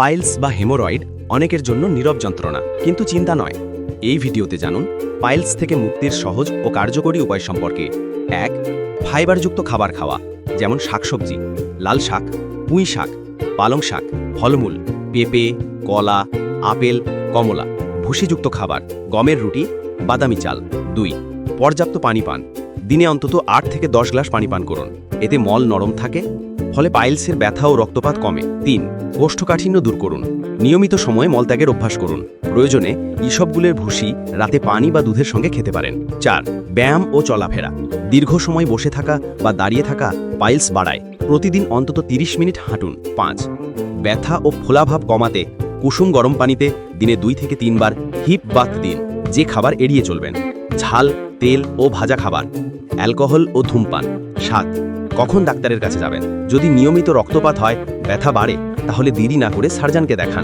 Piles বা haemorrhoid অনেকের জন্য নীরব যন্ত্রণা, কিন্তু চিন্তা নয়। এই ভিডিওতে জানুন, পাইলস থেকে মুক্তির সহজ ও কার্যকরী উপায় সম্পর্কে। এক, ফাইবারযুক্ত খাবার খাওয়া, যেমন শাকসবজি, লাল শাক, পুঁই শাক, পালং শাক, ফলমূল, পেঁপে, কলা, আপেল, কমলা ভুসিযুক্ত খাবার, গমের রুটি, বাদামি চাল। দুই, পর্যাপ্ত পানি পান। দিনে অন্তত আট থেকে দশ গ্লাস পানি পান করুন। এতে মল নরম থাকে ফলে পাইলসের ব্যথা ও রক্তপাত কমে। তিন, কোষ্ঠকাঠিন্য দূর করুন। নিয়মিত সময়ে মলত্যাগের অভ্যাস করুন। প্রয়োজনে ইসবগুলের ভুসি রাতে পানি বা দুধের সঙ্গে খেতে পারেন। চার, ব্যায়াম ও চলাফেরা। দীর্ঘ সময় বসে থাকা বা দাঁড়িয়ে থাকা পাইলস বাড়ায়। প্রতিদিন অন্তত 30 মিনিট হাঁটুন। পাঁচ, ব্যথা ও ফোলাভাব কমাতে কুসুম গরম পানিতে দিনে দুই থেকে তিনবার হিপ বাথ দিন। যে খাবার এড়িয়ে চলবেন। ঝাল, তেল ও ভাজা খাবার। অ্যালকোহল ও ধূমপান। সাত কখন ডাক্তারের কাছে যাবেন? যদি নিয়মিত রক্তপাত হয়, ব্যথা বাড়ে, তাহলে দেরি না করে সার্জনকে দেখান।